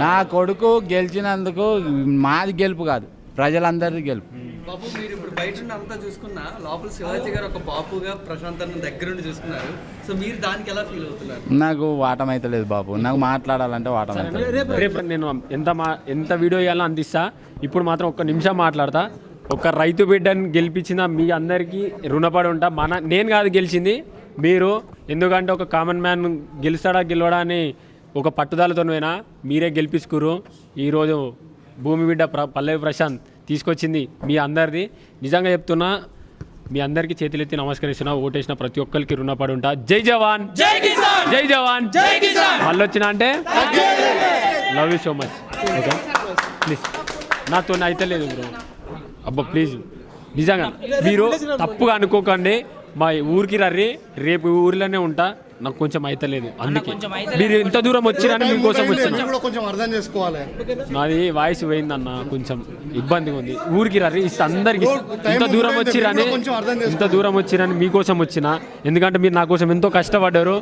నా కొడుకు గెలిచినందుకు మాది గెలుపు కాదు. ప్రజలందరిది గెలుపు. బాబు మీరు ఇప్పుడు బయట అంతా చూసుకున్నా లోపల శివాజీ గారు ఒక బాపుగా ప్రశాంత్ అన్న దగ్గర నుండి చూసుకున్నారు. సో మీరు దానికి ఎలా ఫీల్ అవుతున్నారు? నాకు వాటం అయితే లేదు బాబు. నాకు మాట్లాడాలంటే వాటం అయితే రేపు నేను ఎంత మా ఎంత వీడియో ఇవ్వాలో అందిస్తా. ఇప్పుడు మాత్రం ఒక్క నిమిషం మాట్లాడతా. ఒక రైతు బిడ్డని గెలిపించిన మీ అందరికీ రుణపడి ఉంటా. మన నేను కాదు గెలిచింది. మీరు ఎందుకంటే ఒక కామన్ మ్యాన్ గెలుస్తాడా గెలవడా అని ఒక పట్టుదలతో పోయినా మీరే గెలిపించుకురు ఈరోజు భూమి బిడ్డ ప్ర పల్లవి ప్రశాంత్ తీసుకొచ్చింది మీ అందరిది. నిజంగా చెప్తున్నా మీ అందరికీ చేతులెత్తి నమస్కరిస్తున్నా ఓటేసిన ప్రతి ఒక్కరికి రుణపడి ఉంటా జై జవాన్! జై కిసాన్! జై జవాన్! జై కిసాన్! మళ్ళీ వచ్చిన అంటే love you so much. Okay? Please. నాతో అయితే లేదు బ్రో. అబ్బా ప్లీజ్. నిజంగా మీరు తప్పుగా అనుకోకండి. మా ఊరికి రర్రి రేపు ఊరిలోనే ఉంటా. నాకు కొంచెం అయితే లేదు అందుకే. మీరు ఇంత దూరం వచ్చిరని మీకోసం వచ్చిన. కూడా కొంచెం అర్థం చేసుకోవాలి. నాది వాయిస్ పోయిందన్న కొంచెం ఇబ్బందిగా ఉంది. ఊరికి రర్రి ఇస్తే అందరికి ఇంత దూరం వచ్చిరని ఇంత దూరం వచ్చిరని మీకోసం వచ్చిన. ఎందుకంటే మీరు నా కోసం ఎంతో కష్టపడ్డారు.